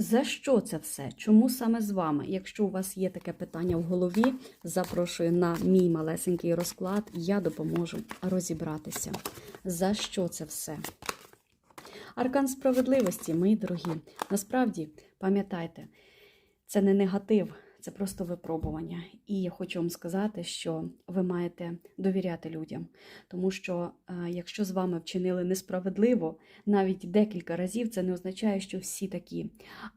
За що це все? Чому саме з вами? Якщо у вас є таке питання в голові, запрошую на мій малесенький розклад, я допоможу розібратися. За що це все? Аркан справедливості, мої дорогі. Насправді, пам'ятайте, це не негатив, це просто випробування. І я хочу вам сказати, що ви маєте довіряти людям, тому що е, якщо з вами вчинили несправедливо, навіть декілька разів, це не означає, що всі такі.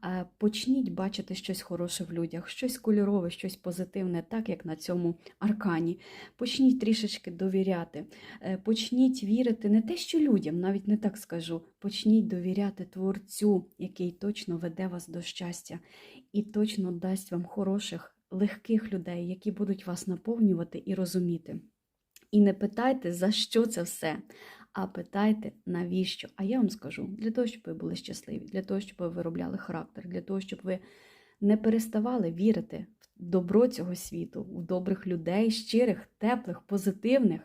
Е, Почніть бачити щось хороше в людях, щось кольорове, щось позитивне, так як на цьому аркані. Почніть трішечки довіряти, Е, почніть вірити не те, що людям, навіть не так скажу. Почніть довіряти Творцю, який точно веде вас до щастя і точно дасть вам хороших, легких людей, які будуть вас наповнювати і розуміти. І не питайте, за що це все, а питайте, навіщо. А я вам скажу, для того, щоб ви були щасливі, для того, щоб ви виробляли характер, для того, щоб ви не переставали вірити в добро цього світу, в добрих людей, щирих, теплих, позитивних,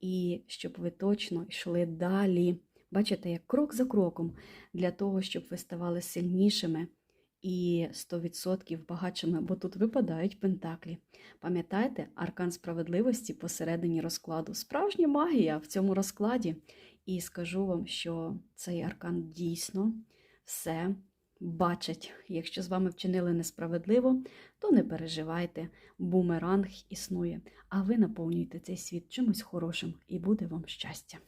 і щоб ви точно йшли далі. Бачите, як крок за кроком, для того, щоб ви ставали сильнішими і 100% багатшими, бо тут випадають пентаклі. Пам'ятаєте, аркан справедливості посередині розкладу. Справжня магія в цьому розкладі. І скажу вам, що цей аркан дійсно все бачить. Якщо з вами вчинили несправедливо, то не переживайте, бумеранг існує, а ви наповнюєте цей світ чимось хорошим, і буде вам щастя.